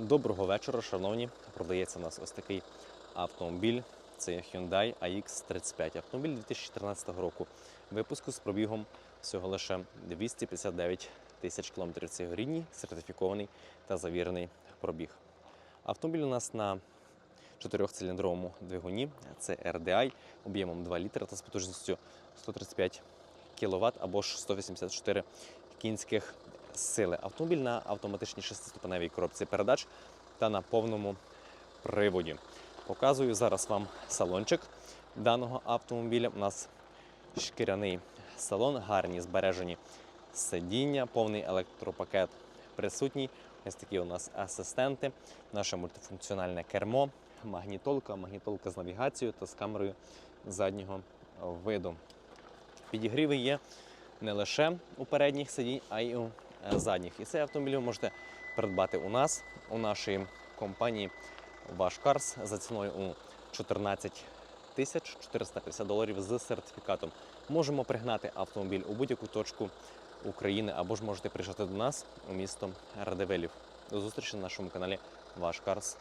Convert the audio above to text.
Доброго вечора, шановні. Продається у нас ось такий автомобіль. Це Hyundai AX35. Автомобіль 2014 року. Випуску з пробігом всього лише 259 тисяч кілометрів. Це його рідній, сертифікований та завірений пробіг. Автомобіль у нас на чотирьохциліндровому двигуні. Це RDI об'ємом 2 літра та з потужністю 135 кВт або ж 184 кінських сили. Автомобіль на автоматичній шестиступеневій коробці передач та на повному приводі. Показую зараз вам салончик даного автомобіля. У нас шкіряний салон, гарні збережені сидіння, повний електропакет присутній. Ось такі у нас асистенти, наше мультифункціональне кермо, магнітолка, магнітолка з навігацією та з камерою заднього виду. Підігріви є не лише у передніх сидінь, а й у задніх. І цей автомобіль ви можете придбати у нас, у нашій компанії Ваш Карс за ціною у 14 тисяч 450 доларів з сертифікатом. Можемо пригнати автомобіль у будь-яку точку України або ж можете приїжджати до нас у місто Радевелів. До зустрічі на нашому каналі Ваш Карс.